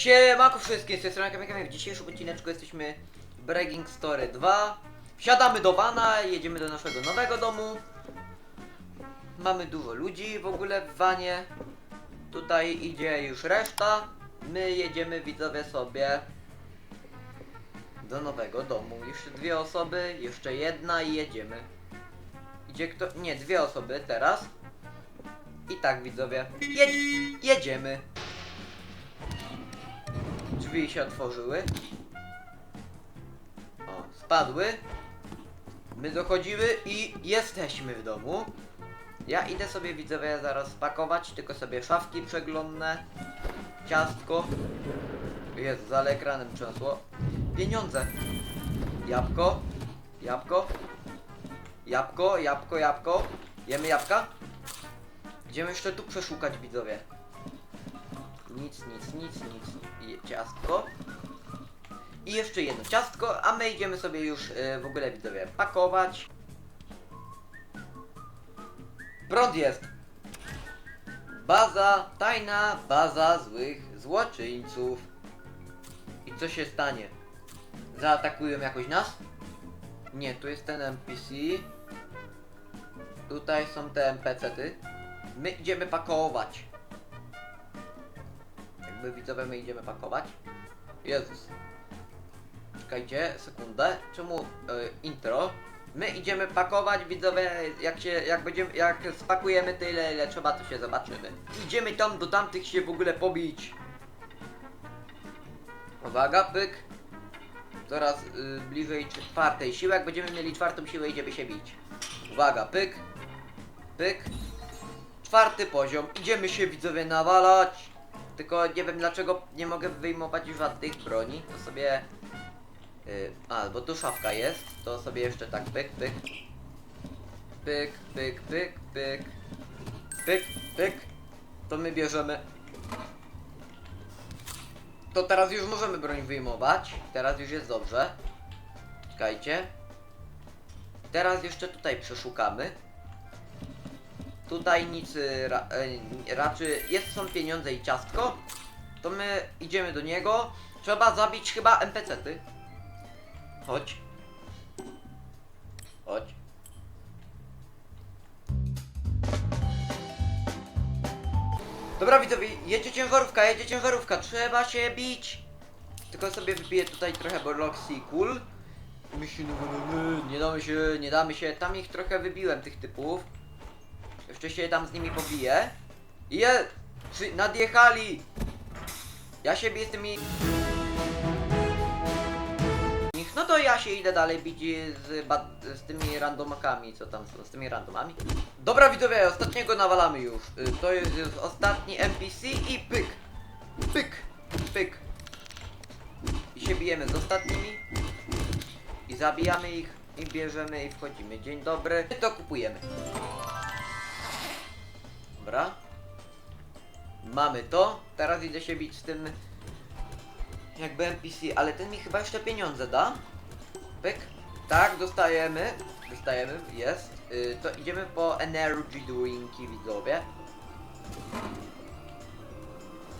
Siemanko wszystkim, z tej strony Kamil W dzisiejszym odcineczku jesteśmy Breaking Story 2 Wsiadamy do vana, jedziemy do naszego nowego domu. Mamy dużo ludzi w ogóle w vanie. Tutaj idzie już reszta. My jedziemy widzowie sobie do nowego domu. Jeszcze dwie osoby, jeszcze jedna i jedziemy. Idzie kto? Nie, dwie osoby teraz. I tak widzowie, jedziemy Drzwi się otworzyły. O, spadły. My dochodzimy i jesteśmy w domu. Ja idę sobie widzowie zaraz spakować, tylko sobie szafki przeglądnę. Ciastko. Jest, ale ekranem trzęsło. Pieniądze. Jabłko. Jabłko. Jabłko, jabłko, jabłko. Jemy jabłka? Idziemy jeszcze tu przeszukać widzowie. Nic, nic, nic, nic. Ciastko. I jeszcze jedno ciastko, a my idziemy sobie już y, w ogóle widzowie pakować. Prąd jest. Baza, tajna baza złych złoczyńców. I co się stanie? Zaatakują jakoś nas? Nie, tu jest ten NPC. Tutaj są te NPC-ty. My idziemy pakować. Jakby widzowie my idziemy pakować. Jezus. Czekajcie, sekundę. Czemu e, intro? My idziemy pakować, widzowie, jak się, jak będziemy, jak spakujemy tyle, ile trzeba, to się zobaczymy. Idziemy tam do tamtych się w ogóle pobić. Uwaga, pyk. Coraz y, bliżej czwartej siły. Jak będziemy mieli czwartą siłę, idziemy się bić. Uwaga, pyk. Pyk. Czwarty poziom. Idziemy się widzowie nawalać. Tylko nie wiem dlaczego nie mogę wyjmować żadnych broni. To sobie. Yy, a, bo tu szafka jest. To sobie jeszcze tak pyk, pyk. Pyk, pyk, pyk, pyk. Pyk, pyk. To my bierzemy. To teraz już możemy broń wyjmować. Teraz już jest dobrze. Czekajcie. Teraz jeszcze tutaj przeszukamy. Tutaj nic y, ra, y, raczej jest są pieniądze i ciastko. To my idziemy do niego. Trzeba zabić chyba NPC-ty. Chodź. Chodź. Dobra widzowie, jedzie ciężarówka, jedzie ciężarówka, trzeba się bić. Tylko sobie wybiję tutaj trochę Borloxy i Cool. My się nie, nie damy się, nie damy się. Tam ich trochę wybiłem tych typów. Jeszcze się tam z nimi pobiję. I je! Przy, nadjechali! Ja się biję z tymi... No to ja się idę dalej bić z, z tymi randomakami, co tam są, z tymi randomami. Dobra widzowie, ostatniego nawalamy już. Y, To jest już ostatni NPC i pyk! Pyk! Pyk! I się bijemy z ostatnimi. I zabijamy ich. I bierzemy i wchodzimy. Dzień dobry. To kupujemy. Dobra. Mamy to. Teraz idę się bić z tym jakby NPC, ale ten mi chyba jeszcze pieniądze da. Pyk. Tak, dostajemy. Dostajemy, jest. Y, to idziemy po energy drinki, widzowie.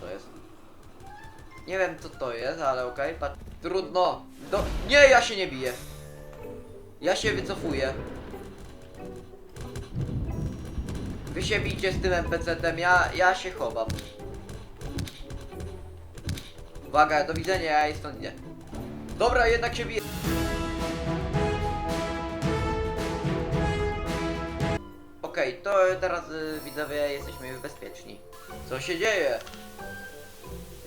To jest? Nie wiem co to jest, ale okej, okay, Trudno. Do... Nie, ja się nie biję. Ja się wycofuję. Wy się bijcie z tym NPC-tem, ja, ja się chowam. Uwaga, do widzenia, ja jej stąd. Dobra, jednak się biję. Okej, to teraz y, widzowie jesteśmy bezpieczni. Co się dzieje?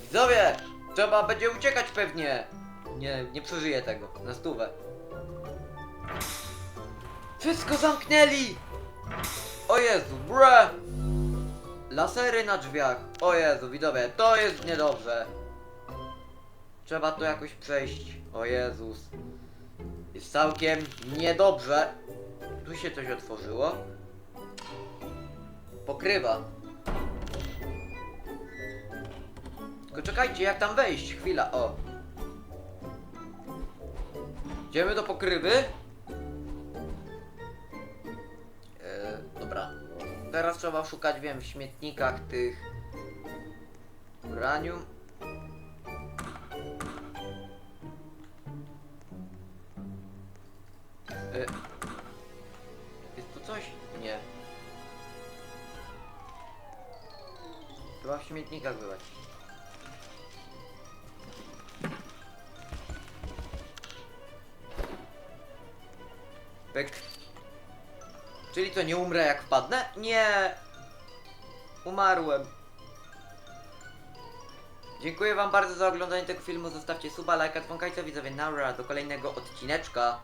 Widzowie! Trzeba będzie uciekać pewnie! Nie, nie przeżyję tego. Na stówę. Wszystko zamknęli! O Jezu, bre! Lasery na drzwiach. O Jezu, widzowie, to jest niedobrze. Trzeba to jakoś przejść. O Jezus. Jest całkiem niedobrze. Tu się coś otworzyło. Pokrywa. Tylko czekajcie, jak tam wejść? Chwila, o. Idziemy do pokrywy. Teraz trzeba szukać, wiem, w śmietnikach tych... Uranium. Y Jest tu coś? Nie. Trzeba w śmietnikach byłaś. Pyk. Czyli to nie umrę jak wpadnę? Nie! Umarłem. Dziękuję wam bardzo za oglądanie tego filmu. Zostawcie suba, lajka, dzwonkajca widzowie Naura do kolejnego odcineczka.